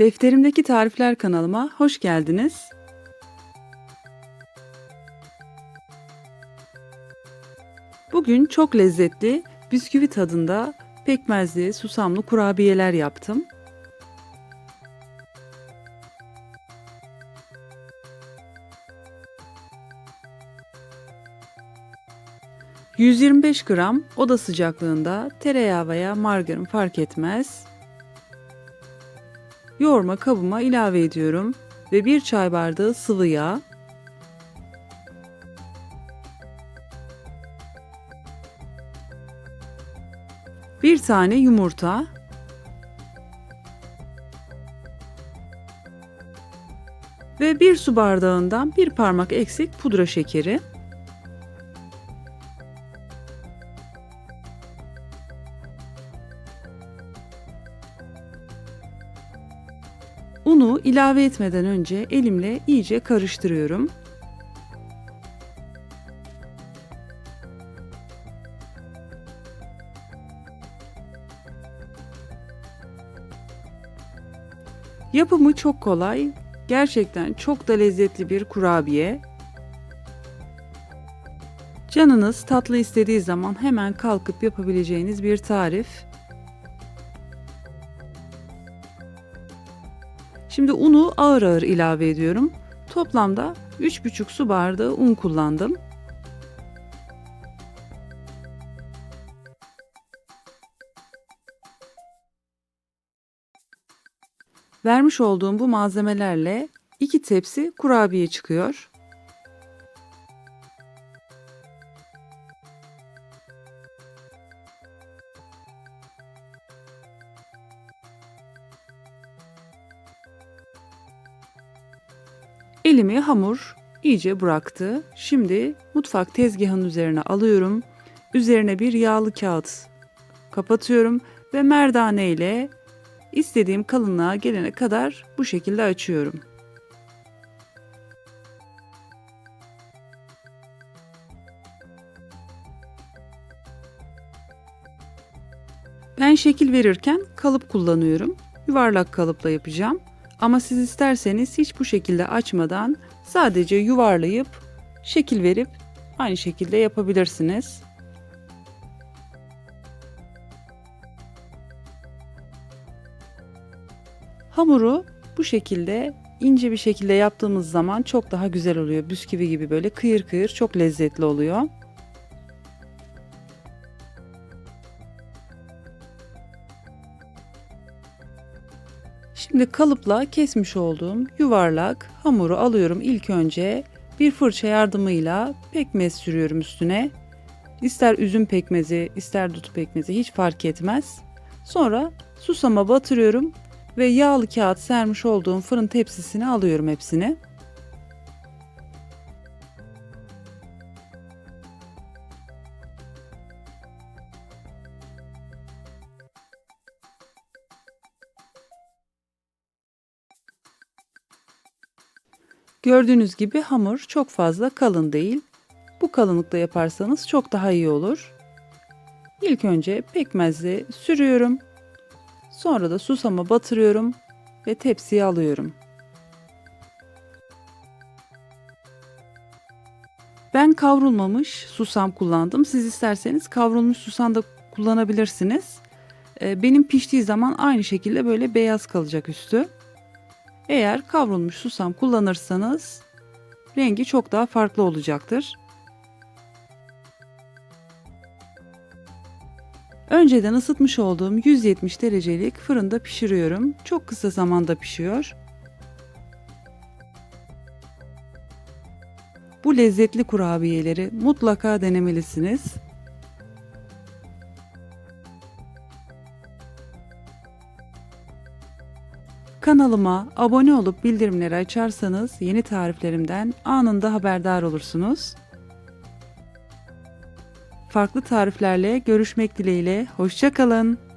Defterimdeki Tarifler kanalıma hoş geldiniz. Bugün çok lezzetli bisküvi tadında pekmezli, susamlı kurabiyeler yaptım. ...125 gram oda sıcaklığında tereyağı veya margarin fark etmez. Yoğurma kabıma ilave ediyorum ve bir çay bardağı sıvı yağ, bir tane yumurta, ve bir su bardağından bir parmak eksik pudra şekeri. Unu ilave etmeden önce elimle iyice karıştırıyorum. Yapımı çok kolay. Gerçekten çok da lezzetli bir kurabiye. Canınız tatlı istediği zaman hemen kalkıp yapabileceğiniz bir tarif. Şimdi unu ağır ağır ilave ediyorum. Toplamda 3,5 su bardağı un kullandım. Vermiş olduğum bu malzemelerle 2 tepsi kurabiye çıkıyor. Elimi hamur iyice bıraktı. Şimdi mutfak tezgahının üzerine alıyorum. Üzerine bir yağlı kağıt kapatıyorum ve merdane ile istediğim kalınlığa gelene kadar bu şekilde açıyorum. Ben şekil verirken kalıp kullanıyorum. Yuvarlak kalıpla yapacağım. Ama siz isterseniz hiç bu şekilde açmadan sadece yuvarlayıp şekil verip aynı şekilde yapabilirsiniz. Hamuru bu şekilde ince bir şekilde yaptığımız zaman çok daha güzel oluyor. Bisküvi gibi böyle kıyır kıyır çok lezzetli oluyor. Şimdi kalıpla kesmiş olduğum yuvarlak hamuru alıyorum ilk önce bir fırça yardımıyla pekmez sürüyorum üstüne. İster üzüm pekmezi, ister dut pekmezi hiç fark etmez. Sonra susama batırıyorum ve yağlı kağıt sermiş olduğum fırın tepsisine alıyorum hepsini. Gördüğünüz gibi hamur çok fazla kalın değil. Bu kalınlıkta yaparsanız çok daha iyi olur. İlk önce pekmezle sürüyorum. Sonra da susama batırıyorum ve tepsiye alıyorum. Ben kavrulmamış susam kullandım. Siz isterseniz kavrulmuş susam da kullanabilirsiniz. Ee, benim piştiği zaman aynı şekilde böyle beyaz kalacak üstü. Eğer kavrulmuş susam kullanırsanız rengi çok daha farklı olacaktır. Önceden ısıtmış olduğum 170 derecelik fırında pişiriyorum. Çok kısa zamanda pişiyor. Bu lezzetli kurabiyeleri mutlaka denemelisiniz. Kanalıma abone olup bildirimleri açarsanız yeni tariflerimden anında haberdar olursunuz. Farklı tariflerle görüşmek dileğiyle. Hoşçakalın.